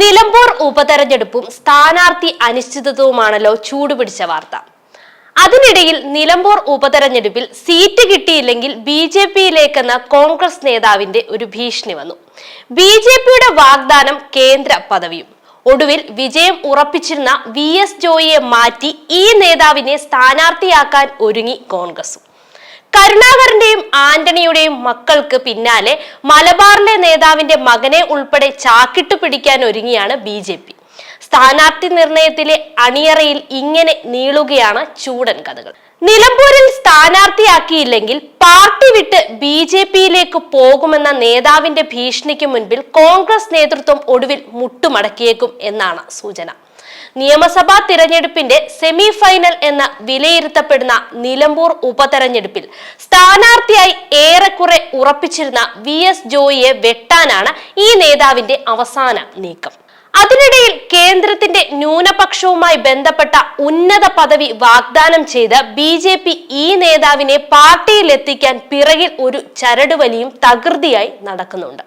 നിലമ്പൂർ ഉപതെരഞ്ഞെടുപ്പും സ്ഥാനാർത്ഥി അനിശ്ചിതത്വവുമാണല്ലോ ചൂടുപിടിച്ച വാർത്ത. അതിനിടയിൽ നിലമ്പൂർ ഉപതെരഞ്ഞെടുപ്പിൽ സീറ്റ് കിട്ടിയില്ലെങ്കിൽ ബി ജെ പിയിലേക്കെന്ന കോൺഗ്രസ് നേതാവിന്റെ ഒരു ഭീഷണി വന്നു. ബി ജെ പിയുടെ വാഗ്ദാനം കേന്ദ്ര പദവിയും. ഒടുവിൽ വിജയം ഉറപ്പിച്ചിരുന്ന വി എസ് ജോയിയെ മാറ്റി ഈ നേതാവിനെ സ്ഥാനാർത്ഥിയാക്കാൻ ഒരുങ്ങി കോൺഗ്രസും. കരുണാകരന്റെയും ആന്റണിയുടെയും മക്കൾക്ക് പിന്നാലെ മലബാറിലെ നേതാവിന്റെ മകനെ ഉൾപ്പെടെ ചാക്കിട്ട് പിടിക്കാൻ ഒരുങ്ങിയാണ് ബി ജെ പി. സ്ഥാനാർത്ഥി നിർണയത്തിലെ അണിയറയിൽ ഇങ്ങനെ നീളുകയാണ് ചൂടൻ കഥകൾ. നിലമ്പൂരിൽ സ്ഥാനാർത്ഥിയാക്കിയില്ലെങ്കിൽ പാർട്ടി വിട്ട് ബി ജെ പിയിലേക്ക് പോകുമെന്ന നേതാവിന്റെ ഭീഷണിക്ക് മുൻപിൽ കോൺഗ്രസ് നേതൃത്വം ഒടുവിൽ മുട്ടുമടക്കിയേക്കും എന്നാണ് സൂചന. നിയമസഭാ തിരഞ്ഞെടുപ്പിന്റെ സെമി ഫൈനൽ എന്ന് വിലയിരുത്തപ്പെടുന്ന നിലമ്പൂർ ഉപതെരഞ്ഞെടുപ്പിൽ സ്ഥാനാർത്ഥിയായി ഏറെക്കുറെ ഉറപ്പിച്ചിരുന്ന വി എസ് ജോയിയെ വെട്ടാനാണ് ഈ നേതാവിന്റെ അവസാന നീക്കം. അതിനിടയിൽ കേന്ദ്രത്തിന്റെ ന്യൂനപക്ഷവുമായി ബന്ധപ്പെട്ട ഉന്നത പദവി വാഗ്ദാനം ചെയ്ത് ബി ജെ പി ഈ നേതാവിനെ പാർട്ടിയിലെത്തിക്കാൻ പിറകിൽ ഒരു ചരടുവലിയും തകൃതിയായി നടക്കുന്നുണ്ട്.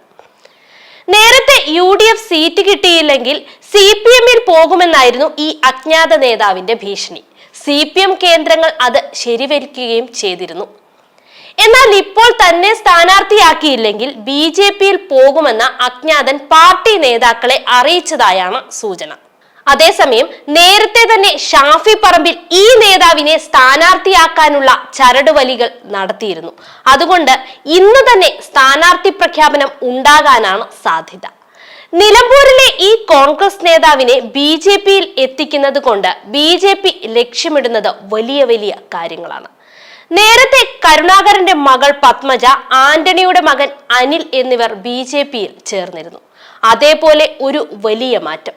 നേരത്തെ യു ഡി എഫ് സീറ്റ് കിട്ടിയില്ലെങ്കിൽ സി പി എമ്മിൽ പോകുമെന്നായിരുന്നു ഈ അജ്ഞാത നേതാവിന്റെ ഭീഷണി. സി പി എം കേന്ദ്രങ്ങൾ അത് ശരിവരിക്കുകയും ചെയ്തിരുന്നു. എന്നാൽ ഇപ്പോൾ തന്നെ സ്ഥാനാർത്ഥിയാക്കിയില്ലെങ്കിൽ ബി ജെ പിയിൽ പോകുമെന്ന അജ്ഞാതൻ പാർട്ടി നേതാക്കളെ അറിയിച്ചതായാണ് സൂചന. അതേസമയം നേരത്തെ തന്നെ ഷാഫി പറമ്പിൽ ഈ നേതാവിനെ സ്ഥാനാർത്ഥിയാക്കാനുള്ള ചരടുവലികൾ നടത്തിയിരുന്നു. അതുകൊണ്ട് ഇന്ന് തന്നെ സ്ഥാനാർത്ഥി പ്രഖ്യാപനം ഉണ്ടാകാനാണ് സാധ്യത. നിലമ്പൂരിലെ ഈ കോൺഗ്രസ് നേതാവിനെ ബി ജെ പിയിൽ എത്തിക്കുന്നത് കൊണ്ട് ബി ജെ പി ലക്ഷ്യമിടുന്നത് വലിയ വലിയ കാര്യങ്ങളാണ്. നേരത്തെ കരുണാകരന്റെ മകൾ പത്മജ ആന്റണിയുടെ മകൻ അനിൽ എന്നിവർ ബി ജെ പിയിൽ ചേർന്നിരുന്നു. അതേപോലെ ഒരു വലിയ മാറ്റം.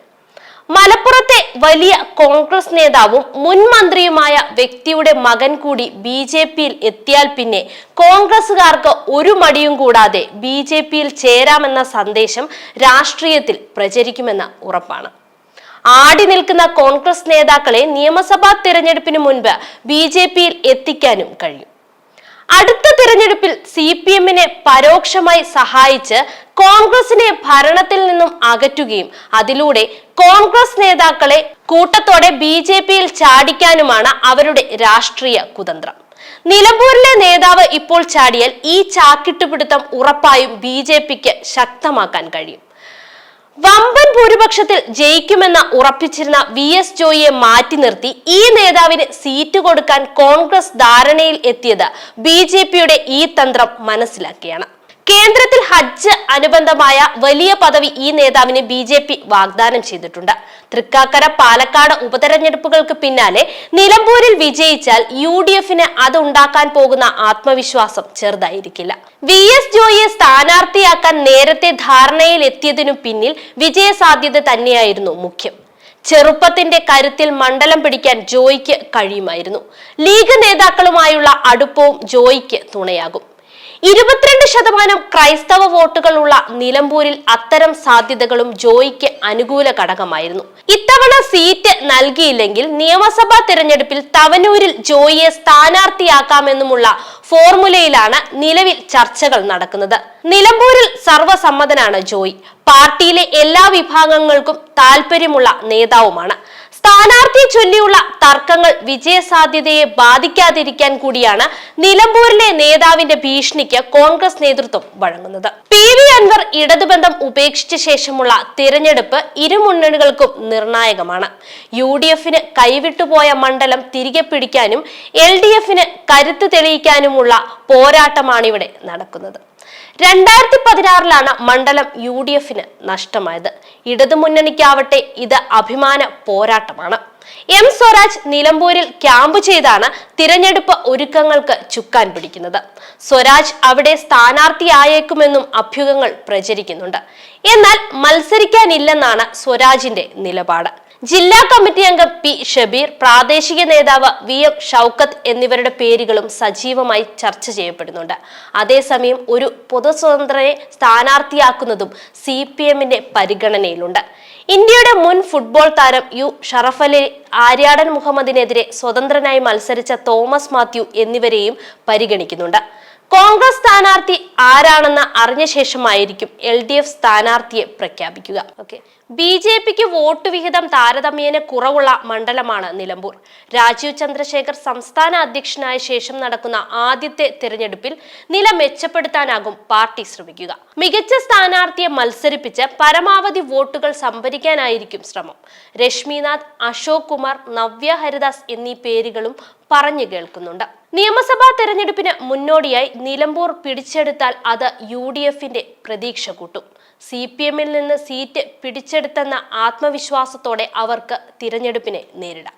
മലപ്പുറത്തെ വലിയ കോൺഗ്രസ് നേതാവും മുൻ മന്ത്രിയുമായ വ്യക്തിയുടെ മകൻ കൂടി ബി ജെ പിയിൽ എത്തിയാൽ പിന്നെ കോൺഗ്രസുകാർക്ക് ഒരു മടിയും കൂടാതെ ബി ജെ പിയിൽ ചേരാമെന്ന സന്ദേശം രാഷ്ട്രീയത്തിൽ പ്രചരിക്കുമെന്ന ഉറപ്പാണ്. ആടി നിൽക്കുന്ന കോൺഗ്രസ് നേതാക്കളെ നിയമസഭാ തിരഞ്ഞെടുപ്പിന് മുൻപ് ബി ജെ പിയിൽ എത്തിക്കാനും കഴിയും. അടുത്ത തിരഞ്ഞെടുപ്പിൽ സി പി എമ്മിനെ പരോക്ഷമായി സഹായിച്ച് കോൺഗ്രസിനെ ഭരണത്തിൽ നിന്നും അകറ്റുകയും അതിലൂടെ കോൺഗ്രസ് നേതാക്കളെ കൂട്ടത്തോടെ ബി ജെ പിയിൽ ചാടിക്കാനുമാണ് അവരുടെ രാഷ്ട്രീയ കുതന്ത്രം. നിലമ്പൂരിലെ നേതാവ് ഇപ്പോൾ ചാടിയാൽ ഈ ചാക്കിട്ടുപിടുത്തം ഉറപ്പായും ബി ശക്തമാക്കാൻ കഴിയും. വമ്പൻ ഭൂരിപക്ഷത്തിൽ ജയിക്കുമെന്ന ഉറപ്പിച്ചിരുന്ന വി എസ് ജോയിയെ മാറ്റി നിർത്തി ഈ നേതാവിന് സീറ്റ് കൊടുക്കാൻ കോൺഗ്രസ് ധാരണയിൽ എത്തിയത് ബി ഈ തന്ത്രം മനസ്സിലാക്കിയാണ്. കേന്ദ്രത്തിൽ ഹജ്ജ് അനുബന്ധമായ വലിയ പദവി ഈ നേതാവിന് ബി ജെ പി വാഗ്ദാനം ചെയ്തിട്ടുണ്ട്. തൃക്കാക്കര പാലക്കാട് ഉപതെരഞ്ഞെടുപ്പുകൾക്ക് പിന്നാലെ നിലമ്പൂരിൽ വിജയിച്ചാൽ യു ഡി എഫിന് അത് ഉണ്ടാക്കാൻ പോകുന്ന ആത്മവിശ്വാസം ചെറുതായിരിക്കില്ല. വി എസ് ജോയിയെ സ്ഥാനാർത്ഥിയാക്കാൻ നേരത്തെ ധാരണയിൽ എത്തിയതിനു പിന്നിൽ വിജയസാധ്യത തന്നെയായിരുന്നു മുഖ്യം. ചെറുപ്പത്തിന്റെ കരുത്തിൽ മണ്ഡലം പിടിക്കാൻ ജോയിക്ക് കഴിയുമായിരുന്നു. ലീഗ് നേതാക്കളുമായുള്ള അടുപ്പവും ജോയിക്ക് തുണയാകും. ഇരുപത്തിരണ്ട് ശതമാനം ക്രൈസ്തവ വോട്ടുകളുള്ള നിലമ്പൂരിൽ അത്തരം സാധ്യതകളും ജോയിക്ക് അനുകൂല ഘടകമായിരുന്നു. ഇത്തവണ സീറ്റ് നൽകിയില്ലെങ്കിൽ നിയമസഭാ തിരഞ്ഞെടുപ്പിൽ തവനൂരിൽ ജോയിയെ സ്ഥാനാർത്ഥിയാക്കാമെന്നുമുള്ള ഫോർമുലയിലാണ് നിലവിൽ ചർച്ചകൾ നടക്കുന്നത്. നിലമ്പൂരിൽ സർവസമ്മതനാണ് ജോയി. പാർട്ടിയിലെ എല്ലാ വിഭാഗങ്ങൾക്കും താല്പര്യമുള്ള നേതാവുമാണ്. സ്ഥാനാർത്ഥിയെ ചൊല്ലിയുള്ള തർക്കങ്ങൾ വിജയസാധ്യതയെ ബാധിക്കാതിരിക്കാൻ കൂടിയാണ് നിലമ്പൂരിലെ നേതാവിന്റെ ഭീഷണിക്ക് കോൺഗ്രസ് നേതൃത്വം വഴങ്ങുന്നത്. പി വി അൻവർ ഇടതുബന്ധം ഉപേക്ഷിച്ച ശേഷമുള്ള തിരഞ്ഞെടുപ്പ് ഇരുമുന്നണികൾക്കും നിർണായകമാണ്. യു ഡി എഫിന് കൈവിട്ടുപോയ മണ്ഡലം തിരികെ പിടിക്കാനും എൽ ഡി എഫിന് കരുത്ത് തെളിയിക്കാനുമുള്ള പോരാട്ടമാണിവിടെ നടക്കുന്നത്. രണ്ടായിരത്തി പതിനാറിലാണ് മണ്ഡലം യു ഡി എഫിന് നഷ്ടമായത്. ഇടതുമുന്നണിക്കാവട്ടെ ഇത് അഭിമാന പോരാട്ടമാണ്. എം സ്വരാജ് നിലമ്പൂരിൽ ക്യാമ്പ് ചെയ്താണ് തിരഞ്ഞെടുപ്പ് ഒരുക്കങ്ങൾക്ക് ചുക്കാൻ പിടിക്കുന്നത്. സ്വരാജ് അവിടെ സ്ഥാനാർത്ഥിയായേക്കുമെന്നും അഭ്യൂഹങ്ങൾ പ്രചരിക്കുന്നുണ്ട്. എന്നാൽ മത്സരിക്കാനില്ലെന്നാണ് സ്വരാജിന്റെ നിലപാട്. ജില്ലാ കമ്മിറ്റി അംഗം പി ഷബീർ പ്രാദേശിക നേതാവ് വി എം ഷൗക്കത്ത് എന്നിവരുടെ പേരുകളും സജീവമായി ചർച്ച ചെയ്യപ്പെടുന്നുണ്ട്. അതേസമയം ഒരു പൊതുസ്വതന്ത്രനെ സ്ഥാനാർത്ഥിയാക്കുന്നതും സി പി എമ്മിന്റെ പരിഗണനയിലുണ്ട്. ഇന്ത്യയുടെ മുൻ ഫുട്ബോൾ താരം യു ഷറഫലി ആര്യാടൻ മുഹമ്മദിനെതിരെ സ്വതന്ത്രനായി മത്സരിച്ച തോമസ് മാത്യു എന്നിവരെയും പരിഗണിക്കുന്നുണ്ട്. കോൺഗ്രസ് സ്ഥാനാർത്ഥി ആരാണെന്ന് അറിഞ്ഞ ശേഷമായിരിക്കും എൽ ഡി എഫ് സ്ഥാനാർത്ഥിയെ പ്രഖ്യാപിക്കുക. ഓക്കെ. ബി ജെ പിക്ക് വോട്ട് വിഹിതം താരതമ്യേന കുറവുള്ള മണ്ഡലമാണ് നിലമ്പൂർ. രാജീവ് ചന്ദ്രശേഖർ സംസ്ഥാന അധ്യക്ഷനായ ശേഷം നടക്കുന്ന ആദ്യത്തെ തിരഞ്ഞെടുപ്പിൽ നില മെച്ചപ്പെടുത്താനാകും പാർട്ടി ശ്രമിക്കുക. മികച്ച സ്ഥാനാർത്ഥിയെ മത്സരിപ്പിച്ച് പരമാവധി വോട്ടുകൾ സംഭരിക്കാനായിരിക്കും ശ്രമം. രശ്മിനാഥ് അശോക് കുമാർ നവ്യ ഹരിദാസ് എന്നീ പേരുകളും പറഞ്ഞു കേൾക്കുന്നുണ്ട്. നിയമസഭാ തെരഞ്ഞെടുപ്പിന് മുന്നോടിയായി നിലമ്പൂർ പിടിച്ചെടുത്താൽ അത് യു ഡി എഫിന്റെ പ്രതീക്ഷ കൂട്ടും. സി പി എമ്മിൽ നിന്ന് സീറ്റ് പിടിച്ചെടുത്തെന്ന ആത്മവിശ്വാസത്തോടെ അവർക്ക് തിരഞ്ഞെടുപ്പിനെ നേരിടാം.